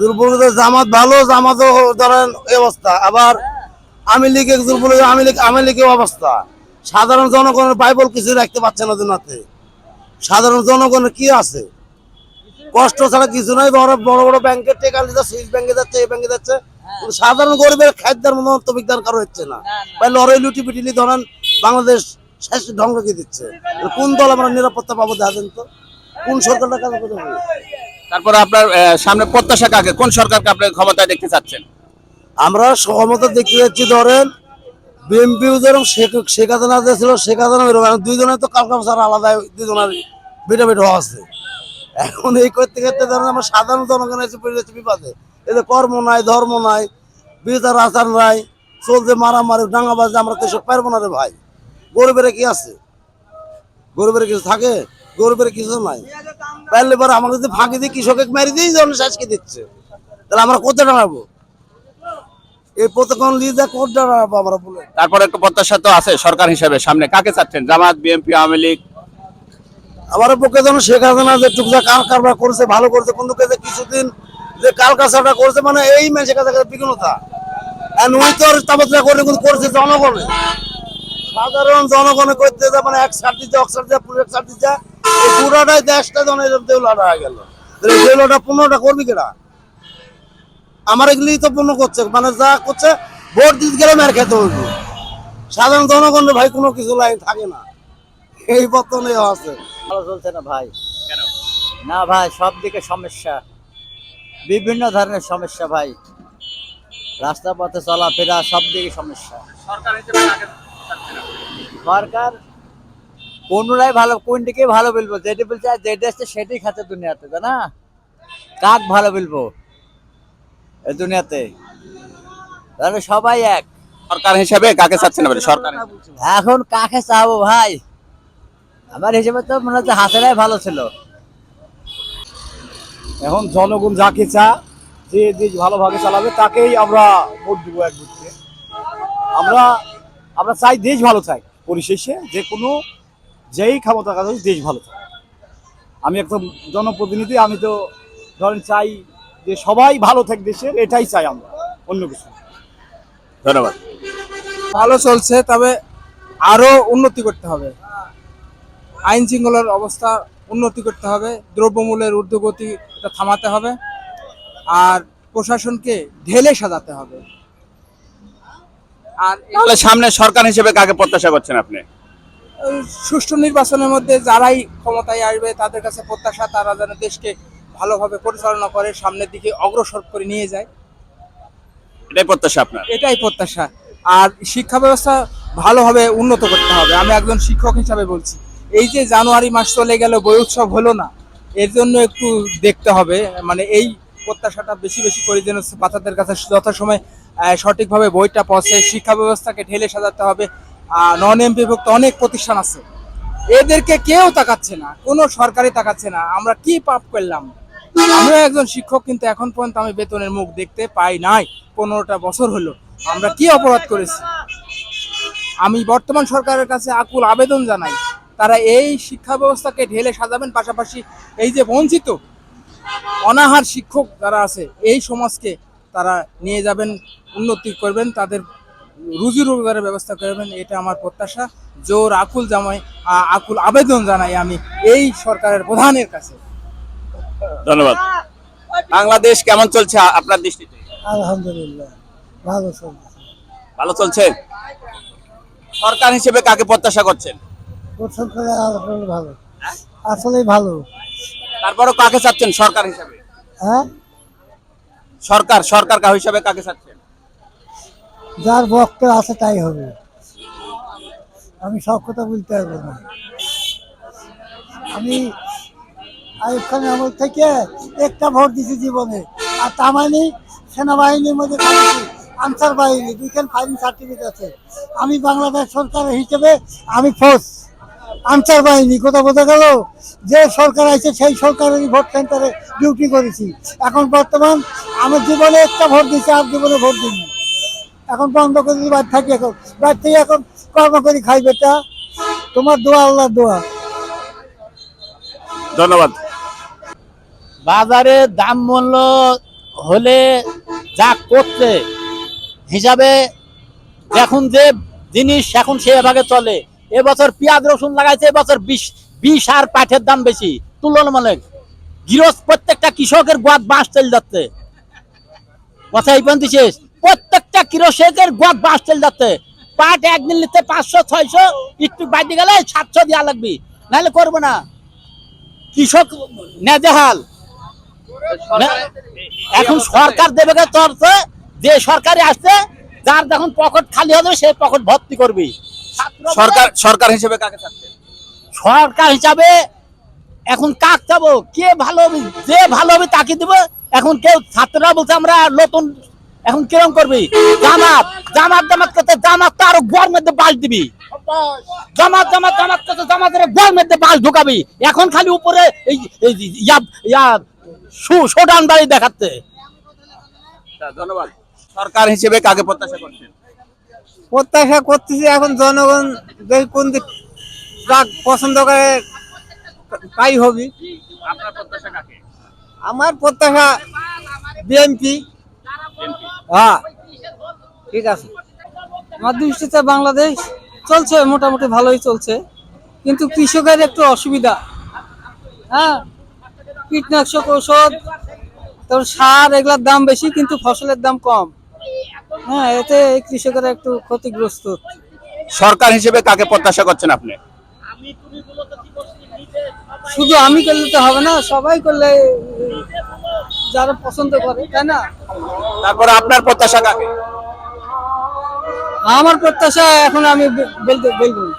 দুর্বলতা জামাত ভালো জামাতও ধরেন অবস্থা। আবার আমি লীগে দুর্বল আমি লীগ আমি লীগের অবস্থা। সাধারণ জনগণের বাইবল কিছু রাখতে পারছে না দুনাতে সাধারণ জনগণের কি আছে? কষ্ট ছাড়া কিছু নাই বড় বড় বড় ব্যাংকের টেকা নিতে সুইস ব্যাংকে যাচ্ছে এই ব্যাংকে যাচ্ছে। সাধারণ গরিবের খাদ্যের মতো তবিকদার কারও হচ্ছে না। বা লড়াই লুটি পিটিলি ধরেন বাংলাদেশ শেষ ধ্বংস কি দিচ্ছে। কোন দল আমরা নিরাপত্তা পাবো দেখেন তো? কোন সরকারটা কাজ হবে? তারপরে আপনার সামনে প্রত্যাশা কাকে? কোন সরকারকে আপনি ক্ষমতায় দেখতে চাচ্ছেন? আমরা সহমত দেখতে যাচ্ছি, ধরেন, বিএনপি যেরকম শেখ হাসিনা যে ছিল, শেখ হাসিনা এরকম দুইজনের তো কালকা ছাড়া আলাদা দুইজনের বিটাবিট হওয়া আছে। এখন এই করতে করতে ধরেন আমরা সাধারণ জনগণ এসে পড়ে যাচ্ছে বিপদে। এদের কর্ম নাই, ধর্ম নাই, বিচার আচার নাই, চলছে মারামারি ডাঙা ডাঙ্গাবাজি আমরা তো এসব পারব না রে ভাই। গরিবের কি আছে? গরিবের কিছু থাকে? গরিবের কিছু নাই। পারলে পরে আমরা যদি ফাঁকি দিয়ে কৃষকের মেরে দিই যখন শেষকে দিচ্ছে তাহলে আমরা কোথায় দাঁড়াবো? এই প্রতিকন লিজা দাঁড়াবো আমরা বলে তারপরে একটু প্রত্যাশা তো আছে সরকার হিসেবে সামনে। কাকে চাচ্ছেন? জামাত বিএনপি আওয়ামী লীগ? আমার পক্ষে যেন শেখ হাসিনা যে টুকরা কাল কারবার করেছে ভালো করেছে কিন্তু যে কিছুদিন যে কাল কাছাটা করেছে মানে এই মানুষের কাছে বিঘ্নতা। আর উনি তো আর তাপত্রা করে কিন্তু করেছে জনগণে। সাধারণ জনগণে করতে যা মানে এক সার দিচ্ছে এক সার দিচ্ছে পুরো এক সার দিচ্ছে গেল। দেউলাটা পনেরোটা করবি কেটা আমার এগুলি তো পূর্ণ করছে মানে যা করছে, ভোট দিতে গেলে খেতে হইবে। সাধারণ জনগণের ভাই কোনো কিছু লাইন থাকে না। এই বর্তমানে আছে। ভালো চলছে না ভাই? কেন না ভাই, সব দিকে সমস্যা। বিভিন্ন ধরনের সমস্যা ভাই। রাস্তা পথে চলাফেরা সব দিকে সমস্যা। সরকার? সরকার কোনটাই ভালো কোনটিকে ভালো বলব। যেটি বলছে আর যেটি আসছে সেটাই খাচ্ছে দুনিয়াতে তাই না? কাক ভালো বলব এই দুনিয়াতে? তাহলে সবাই এক। সরকার হিসেবে কাকে চাচ্ছেন আপনি সরকার এখন কাকে চাবো ভাই? আমার হিসেবে তো মনে হচ্ছে হাসেরাই ভালো ছিল। এখন জনগণ যাকে চা যে দেশ ভালোভাবে চালাবে তাকেই আমরা ভোট দিব এক ভোটকে আমরা আমরা চাই দেশ ভালো চাই পরিশেষে যে কোনো যেই ক্ষমতা কাজ দেশ ভালো থাকে। আমি একটা জনপ্রতিনিধি আমি তো ধরেন চাই যে সবাই ভালো থাক দেশের এটাই চাই আমরা অন্য কিছু ধন্যবাদ। ভালো চলছে তবে আরও উন্নতি করতে হবে। আইন শৃঙ্খলার অবস্থা উন্নতি করতে হবে দ্রব্যমূল্যের ঊর্ধ্বগতি এটা থামাতে হবে আর প্রশাসনকে ঢেলে সাজাতে হবে। আর তাহলে সামনে সরকার হিসেবে কাকে প্রত্যাশা করছেন আপনি? সুষ্ঠু নির্বাচনের মধ্যে যারাই ক্ষমতায় আসবে তাদের কাছে প্রত্যাশা তারা যেন দেশকে ভালোভাবে পরিচালনা করে সামনের দিকে অগ্রসর করে নিয়ে যায়। এটাই প্রত্যাশা আপনার? এটাই প্রত্যাশা। আর শিক্ষা ব্যবস্থা ভালোভাবে উন্নত করতে হবে আমি একজন শিক্ষক হিসাবে বলছি। এই যে জানুয়ারি মাস চলে গেল বই উৎসব হলো না এর জন্য একটু দেখতে হবে। মানে এই প্রত্যাশাটা বেশি বেশি করে যেন বাচ্চাদের কাছে যথাসময় সঠিকভাবে বইটা পৌঁছে শিক্ষা ব্যবস্থাকে ঢেলে সাজাতে হবে। নন এমপিভুক্ত অনেক প্রতিষ্ঠান আছে। এদেরকে কেউ তাকাচ্ছে না, কোনো সরকারি তাকাচ্ছে না। আমরা কি পাপ করলাম? আমিও একজন শিক্ষক, কিন্তু এখন পর্যন্ত আমি বেতনের মুখ দেখতে পাই নাই। পনেরোটা বছর হলো, আমরা কি অপরাধ করেছি? আমি বর্তমান সরকারের কাছে আকুল আবেদন জানাই, তারা এই শিক্ষা ব্যবস্থাকে ঢেলে সাজাবেন। পাশাপাশি এই যে বঞ্চিত, অনাহার শিক্ষক যারা আছে, এই সমাজকে তারা নিয়ে যাবেন, উন্নতি করবেন, তাদের রুজি রোজগারের ব্যবস্থা করবেন এটা আমার প্রত্যাশা। জোর আকুল জামাই আকুল আবেদন জানাই আমি এই সরকারের প্রধানের কাছে। ধন্যবাদ। বাংলাদেশ কেমন চলছে আপনার দৃষ্টিতে? আলহামদুলিল্লাহ ভালো চলছে। ভালো চলছে? সরকার হিসেবে কাকে প্রত্যাশা করছেন? ভালো। আসলেই ভালো। তারপরে কাকে চাচ্ছেন সরকার হিসেবে? হ্যাঁ? সরকার সরকার কা হিসেবে কাকে চাচ্ছেন? যার বক্ত আছে তাই হবে। আমি সব কথা বলতে পারব না। আমি আইব খান আমল থেকে একটা ভোট দিছি জীবনে। আর তামানি সেনাবাহিনীর মধ্যে আনসার বাহিনী, দুইখান ফাইন সার্টিফিকেট আছে। আমি বাংলাদেশ সরকারের হিসেবে আমি ফোর্স আনসার বাহিনী কোথাও বোঝা গেল? যে সরকার আছে, সেই সরকারেরই ভোট সেন্টারে ডিউটি করেছি। এখন বর্তমান আমার জীবনে একটা ভোট দিছি আর জীবনে ভোট দিইনি। এখন বন্ধ করে দিই বাদ থাকি এখন। বাদ থেকে এখন কর্ম করি খাই বেটা। তোমার দোয়া আল্লাহ দোয়া। ধন্যবাদ। বাজারে দাম মূল্য হলে যা করছে হিসাবে এখন যে জিনিস এখন সে ভাগে চলে। এবছর পেঁয়াজ রসুন লাগাইছে এবছর বিষ বিষ আর পাঠের দাম বেশি। তুলনামূলক গৃহস্থ প্রত্যেকটা কৃষকের গোয়াত বাঁশ চলে যাচ্ছে কথা এই পর্যন্ত শেষ। প্রত্যেকটা কৃষকের গোয়াত বাঁশ চল যাচ্ছে। পাট একদিন নিতে পাঁচশো ছয়শো একটু বাইরে গেলে সাতশো দেওয়া লাগবে। নাহলে করব না। কৃষক নেজেহাল। এখন সরকার দেবে চলছে যে সরকারে আসছে যার যখন পকেট খালি হবে সে পকেট ভর্তি করবি। সরকার সরকার হিসেবে কাকে সরকার হিসাবে এখন কাক চাবো কে ভালো হবে? যে ভালো হবে তাকে দিব। এখন কেউ ছাত্ররা বলছে আমরা নতুন এখন কিরম করবি? জামাত জামাত জামাত করতে জামাত তো আরও গোয়ার মধ্যে বাস দিবি। জামাত জামাত জামাত করতে জামাতের গোয়ার মধ্যে বাস ঢুকাবি। এখন খালি উপরে এই ইয়া ইয়া সু- সোডান বাড়ি দেখাচ্ছে। ধন্যবাদ। সরকার হিসেবে কাকে প্রত্যাশা করছেন? প্রত্যাশা করতেছি এখন জনগণ দেখি কোন দিক পছন্দ করে তাই হবে। আপনার প্রত্যাশা কাকে? আমার প্রত্যাশা বিএনপি। হ্যাঁ ঠিক আছে। আমার দৃষ্টিতে বাংলাদেশ চলছে মোটামুটি ভালোই চলছে। কিন্তু কৃষকের একটু অসুবিধা। হ্যাঁ কীটনাশক ঔষধ তোর সার এগুলোর দাম বেশি কিন্তু ফসলের দাম কম। হ্যাঁ এতে কৃষকেরা একটু ক্ষতিগ্রস্ত সরকার হিসেবে কাকে প্রত্যাশা করছেন আপনি? শুধু আমি করলে তো হবে না সবাই করলে যারা পছন্দ করে তাই না তারপরে আপনার প্রত্যাশা কাকে আমার প্রত্যাশা এখন আমি বলতে বলব না।